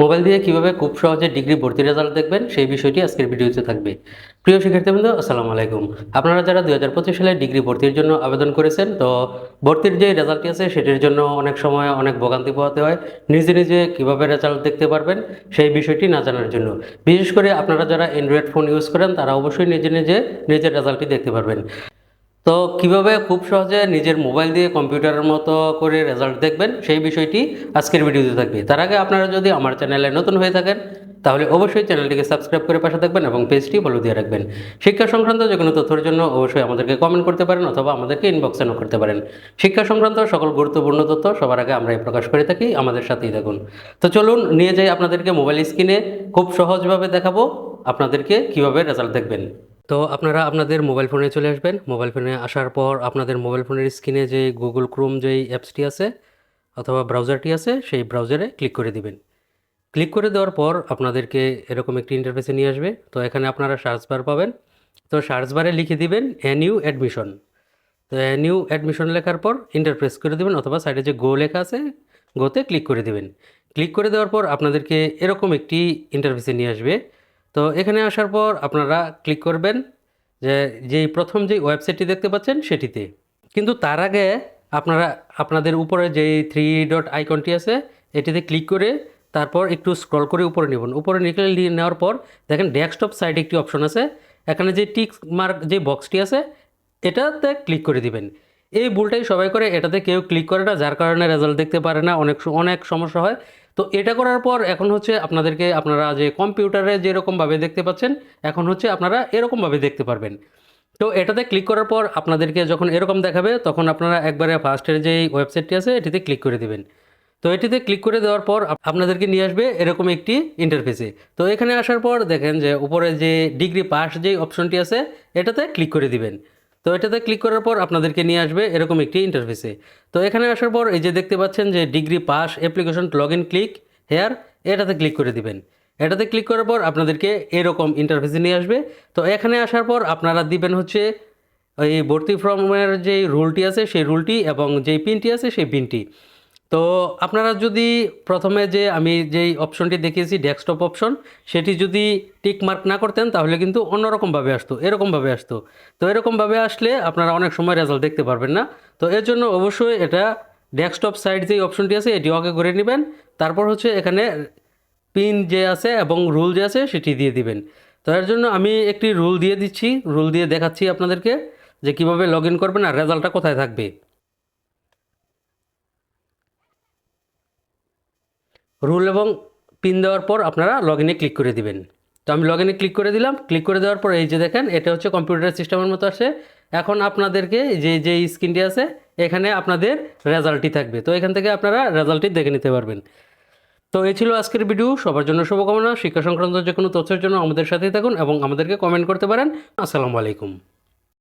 Mobile দিয়ে কীভাবে খুব সহজে ডিগ্রি ভর্তি রেজাল্ট দেখবেন, সেই বিষয়টি আজকের ভিডিওতে থাকবে। প্রিয় শিক্ষার্থীবৃন্দ, আসসালামু আলাইকুম। আপনারা যারা দুই হাজার পঁচিশ সালে ডিগ্রি ভর্তির জন্য আবেদন করেছেন, তো ভর্তির যে রেজাল্টটি আছে, সেটির জন্য অনেক সময় অনেক ভোগান্তি পোহাতে হয়। নিজে নিজে কীভাবে রেজাল্ট দেখতে পারবেন, সেই বিষয়টি না জানার জন্য। বিশেষ করে আপনারা যারা অ্যান্ড্রয়েড ফোন ইউজ করেন, তারা অবশ্যই নিজে নিজে নিজের রেজাল্টটি দেখতে পারবেন। তো কীভাবে খুব সহজে নিজের মোবাইল দিয়ে কম্পিউটারের মতো করে রেজাল্ট দেখবেন, সেই বিষয়টি আজকের ভিডিওতে থাকবে। তার আগে আপনারা যদি আমার চ্যানেলে নতুন হয়ে থাকেন, তাহলে অবশ্যই চ্যানেলটিকে সাবস্ক্রাইব করে পাশে থাকবেন এবং পেজটি ফলো দিয়ে রাখবেন। শিক্ষা সংক্রান্ত যে কোনো তথ্যের জন্য অবশ্যই আমাদেরকে কমেন্ট করতে পারেন অথবা আমাদেরকে ইনবক্সে নক করতে পারেন। শিক্ষা সংক্রান্ত সকল গুরুত্বপূর্ণ তথ্য সবার আগে আমরা এই প্রকাশ করে থাকি, আমাদের সাথেই থাকুন। তো চলুন, নিয়ে যাই আপনাদেরকে মোবাইল স্ক্রিনে খুব সহজভাবে দেখাবো আপনাদেরকে কীভাবে রেজাল্ট দেখবেন। তো আপনারা আপনাদের মোবাইল ফোনে চলে আসবেন। মোবাইল ফোনে আসার পর আপনাদের মোবাইল ফোনের স্ক্রিনে যে গুগল ক্রোম যেই অ্যাপসটি আছে অথবা ব্রাউজারটি আছে, সেই ব্রাউজারে ক্লিক করে দিবেন। ক্লিক করে দেওয়ার পর আপনাদেরকে এরকম একটি ইন্টারফেসে নিয়ে আসবে। তো এখানে আপনারা সার্চ বার পাবেন। তো সার্চ বারে লিখে দিবেন এনইউ অ্যাডমিশন তো এনইউ অ্যাডমিশন লেখার পর ইন্টারপ্রেস করে দেবেন অথবা সাইডে যে গো লেখা আছে গোতে ক্লিক করে দিবেন। ক্লিক করে দেওয়ার পর আপনাদেরকে এরকম একটি ইন্টারফেসে নিয়ে আসবে। তো এখানে আসার পর আপনারা ক্লিক করবেন যে, যেই প্রথম যে ওয়েবসাইটটি দেখতে পাচ্ছেন সেটিতে। কিন্তু তার আগে আপনারা, আপনাদের উপরে যেই থ্রি ডট আইকনটি আছে, এটিতে ক্লিক করে তারপর একটু স্ক্রল করে উপরে নেবেন। উপরে নিকলে নেওয়ার পর দেখেন ডেস্কটপ সাইডে একটি অপশন আছে। এখানে যে টিক মার্ক যে বক্সটি আছে, এটাতে ক্লিক করে দিবেন। এই ভুলটাই সবাই করে, এটাতে কেউ ক্লিক করে না, যার কারণে রেজাল্ট দেখতে পারে না, অনেক অনেক সমস্যা হয়। তো এটা করার পর এখন হচ্ছে আপনাদেরকে আপনারা যে কম্পিউটারে যেরকমভাবে দেখতে পাচ্ছেন, এখন হচ্ছে আপনারা এরকমভাবে দেখতে পারবেন। তো এটাতে ক্লিক করার পর আপনাদেরকে যখন এরকম দেখাবে, তখন আপনারা একবারে ফার্স্টের যেই ওয়েবসাইটটি আছে, এটিতে ক্লিক করে দেবেন। তো এটিতে ক্লিক করে দেওয়ার পর আপনাদেরকে নিয়ে আসবে এরকম একটি ইন্টারফেসে তো এখানে আসার পর দেখেন যে উপরে যে ডিগ্রি পাস যেই অপশনটি আছে, এটাতে ক্লিক করে দিবেন। তো এটাতে ক্লিক করার পর আপনাদেরকে নিয়ে আসবে এরকম একটি ইন্টারফেসে তো এখানে আসার পর এই যে দেখতে পাচ্ছেন যে degree pass application log in click here এটাতে ক্লিক করে দিবেন। এটাতে ক্লিক করার পর আপনাদেরকে এরকম ইন্টারফেসে নিয়ে আসবে। তো এখানে আসার পর আপনারা দিবেন হচ্ছে এই ভর্তি ফর্মের যে রুলটি আছে, সেই রুলটি এবং যেই পিনটি আছে, সেই পিনটি তো আপনারা যদি প্রথমে যে আমি যেই অপশনটি দেখিয়েছি ডেস্কটপ অপশন সেটি যদি টিক মার্ক না করতেন, তাহলে কিন্তু অন্যরকমভাবে আসতো, এরকমভাবে আসতো। তো এরকমভাবে আসলে আপনারা অনেক সময় রেজাল্ট দেখতে পারবেন না। তো এর জন্য অবশ্যই এটা ডেস্কটপ সাইড যেই অপশনটি আছে, এটি ওকে করে নেবেন। তারপর হচ্ছে এখানে পিন যে আছে এবং রুল যে আছে, সেটি দিয়ে দিবেন। তো এর জন্য আমি একটি রুল দিয়ে দিচ্ছি রুল দিয়ে দেখাচ্ছি আপনাদেরকে যে কীভাবে লগ ইন করবেন আর রেজাল্টটা কোথায় থাকবে। রুল এবং পিন দেওয়ার পর আপনারা লগ ইনে ক্লিক করে দিবেন। তো আমি লগ ইনে ক্লিক করে দিলাম ক্লিক করে দেওয়ার পর এই যে দেখেন, এটা হচ্ছে কম্পিউটার সিস্টেমের মতো আসে। এখন আপনাদেরকে যে যে স্ক্রিনটি আছে, এখানে আপনাদের রেজাল্টটি থাকবে। তো এখান থেকে আপনারা রেজাল্টটি দেখে নিতে পারবেন। তো এই ছিল আজকের ভিডিও সবার জন্য শুভকামনা। শিক্ষা সংক্রান্ত যে কোনো তথ্যের জন্য আমাদের সাথেই থাকুন এবং আমাদেরকে কমেন্ট করতে পারেন। আসসালামু আলাইকুম।